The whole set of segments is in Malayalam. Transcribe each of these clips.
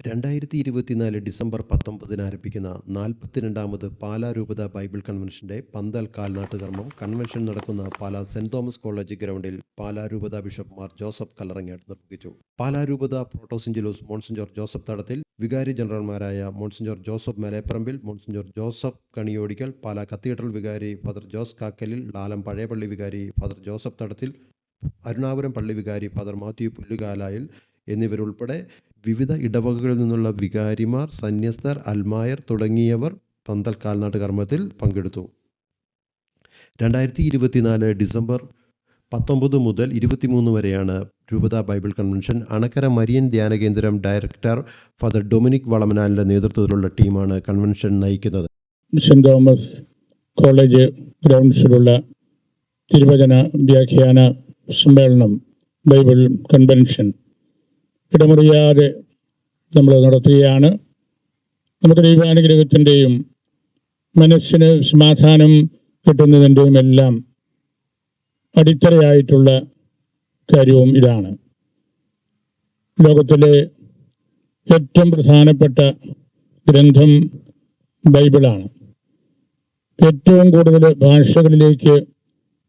രണ്ടായിരത്തി ഇരുപത്തിനാല് ഡിസംബർ പത്തൊമ്പതിന് ആരംഭിക്കുന്ന നാൽപ്പത്തിരണ്ടാമത് പാലാ രൂപത ബൈബിൾ കൺവെൻഷന്റെ പന്തൽ കാൽനാട്ട് കർമ്മം കൺവെൻഷൻ നടക്കുന്ന പാലാ സെന്റ് തോമസ് കോളേജ് ഗ്രൗണ്ടിൽ പാലാ രൂപത ബിഷപ്പ് മാർ ജോസഫ് കല്ലറങ്ങാട് നിർവഹിച്ചു. പാലാ രൂപത പ്രോട്ടോസിഞ്ചിലൂസ് മോൺസിഞ്ചോർ ജോസഫ് തടത്തിൽ വികാരി ജനറൽമാരായ monsignor Joseph Malayaparambil monsignor Joseph Kaniyodickal Pala cathedral വികാരി ഫാദർ ജോസ് കാക്കലിൽ ലാലം പഴയപള്ളി വികാരി ഫാദർ ജോസഫ് തടത്തിൽ അരുണാപുരം പള്ളി വികാരി ഫാദർ മാത്യു പുല്ലുകാലായിൽ എന്നിവരുൾപ്പെടെ വിവിധ ഇടവകകളിൽ നിന്നുള്ള വികാരിമാർ സന്യസ്തർ അൽമായർ തുടങ്ങിയവർ പന്തൽ കാൽനാട്ട് കർമ്മത്തിൽ പങ്കെടുത്തു. രണ്ടായിരത്തി ഇരുപത്തിനാല് ഡിസംബർ പത്തൊമ്പത് മുതൽ ഇരുപത്തിമൂന്ന് വരെയാണ് രൂപത ബൈബിൾ കൺവെൻഷൻ. അണക്കര മരിയൻ ധ്യാന കേന്ദ്രം ഡയറക്ടർ ഫാദർ ഡൊമിനിക് വളമനാലിന്റെ നേതൃത്വത്തിലുള്ള ടീമാണ് കൺവെൻഷൻ നയിക്കുന്നത്. മിഷൻ തോമസ് കോളേജ് ഗ്രൗണ്ട്സിലുള്ള തിരുവചന വ്യാഖ്യാന സമ്മേളനം ബൈബിൾ കൺവെൻഷൻ. ഇടമുറിയാതെ നമ്മൾ നടത്തുകയാണ്. നമുക്ക് ദൈവാനുഗ്രഹത്തിന്റെയും മനസ്സിന് സമാധാനം കിട്ടുന്നതിന്റെയും എല്ലാം അടിത്തറയായിട്ടുള്ള കാര്യവും ഇതാണ്. ലോകത്തിലെ ഏറ്റവും പ്രധാനപ്പെട്ട ഗ്രന്ഥം ബൈബിളാണ്. ഏറ്റവും കൂടുതൽ ഭാഷകളിലേക്ക്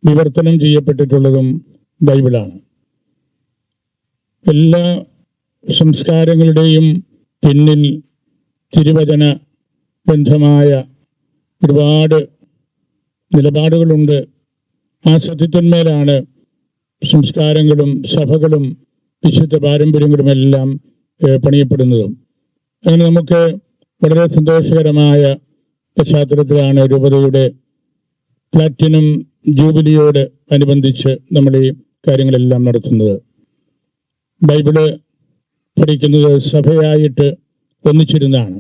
വിവർത്തനം ചെയ്യപ്പെട്ടിട്ടുള്ളതും ബൈബിളാണ്. എല്ലാ സംസ്കാരങ്ങളുടെയും പിന്നിൽ തിരുവചന ബന്ധമായ ഒരുപാട് നിലപാടുകളുണ്ട്. ആ സത്യത്തിന്മേലാണ് സംസ്കാരങ്ങളും സഭകളും വിശുദ്ധ പാരമ്പര്യങ്ങളും എല്ലാം പണിയപ്പെടുന്നതും. അങ്ങനെ നമുക്ക് വളരെ സന്തോഷകരമായ പശ്ചാത്തലത്തിലാണ് രൂപതയുടെ പ്ലാറ്റിനം ജൂബിലിയോട് അനുബന്ധിച്ച് നമ്മൾ ഈ കാര്യങ്ങളെല്ലാം നടത്തുന്നത്. ബൈബിൾ പഠിക്കുന്നത് സഭയായിട്ട് ഒന്നിച്ചിരുന്നാണ്